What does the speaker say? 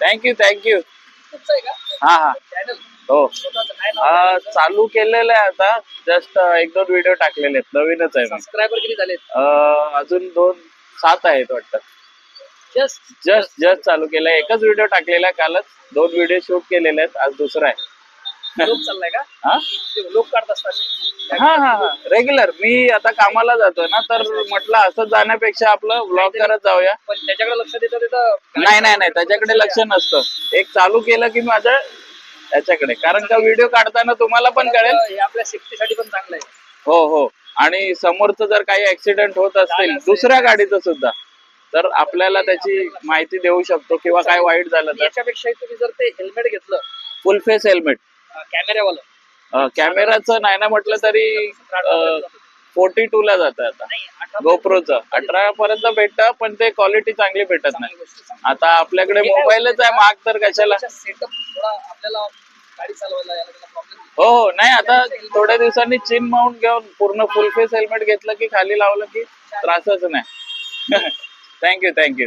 Thank you thank you हा हा. हो. चालू केलेलं आहे आता. जस्ट एक दोन व्हिडिओ टाकलेले आहेत. नवीनच आहे. सबस्क्रायबर किती अजून दोन सात आहेत वाटतं. जस्ट जस्ट जस्ट चालू केलंय. एकच व्हिडिओ टाकलेला आहे कालच. दोन व्हिडिओ शूट केलेले आहेत. आज दुसरा आहे. लोक चाललाय का? हा? ते लोक काढत असतात हा हा हा. रेग्युलर मी आता कामाला जातोय ना तर म्हटलं असं जाण्यापेक्षा आपलं ब्लॉग करत जाऊया. पण त्याच्याकडे लक्ष देता देता नाही नाही नाही. त्याच्याकडे लक्ष नसतं. एक चालू केलं की माझं त्याच्याकडे. कारण का व्हिडिओ काढताना तुम्हाला पण कळेल. हे आपल्या सेफ्टीसाठी पण चांगलं आहे. हो हो. आणि समोरचं जर काही ऍक्सिडेंट होत असेल. दुसऱ्या गाडीचं सुद्धा तर आपल्याला त्याची माहिती देऊ शकतो किंवा काय वाईट झालं तर. याच्यापेक्षा तुम्ही जर ते हेल्मेट घेतलं. फुल फेस हेल्मेट कॅमेरावाला कॅमेराचं नाही ना म्हटलं तरी फोर्टी टू ला जात आता. गोप्रोचं अठरा पर्यंत. भेटत पण ते क्वालिटी चांगली भेटत नाही. आता आपल्याकडे मोबाईलच आहे महाग तर कशाला? हो हो. नाही आता थोड्या दिवसांनी चीन माउंट घेऊन पूर्ण फुल फेस हेल्मेट घेतलं की खाली लावलं की त्रासच नाही. Thank you thank you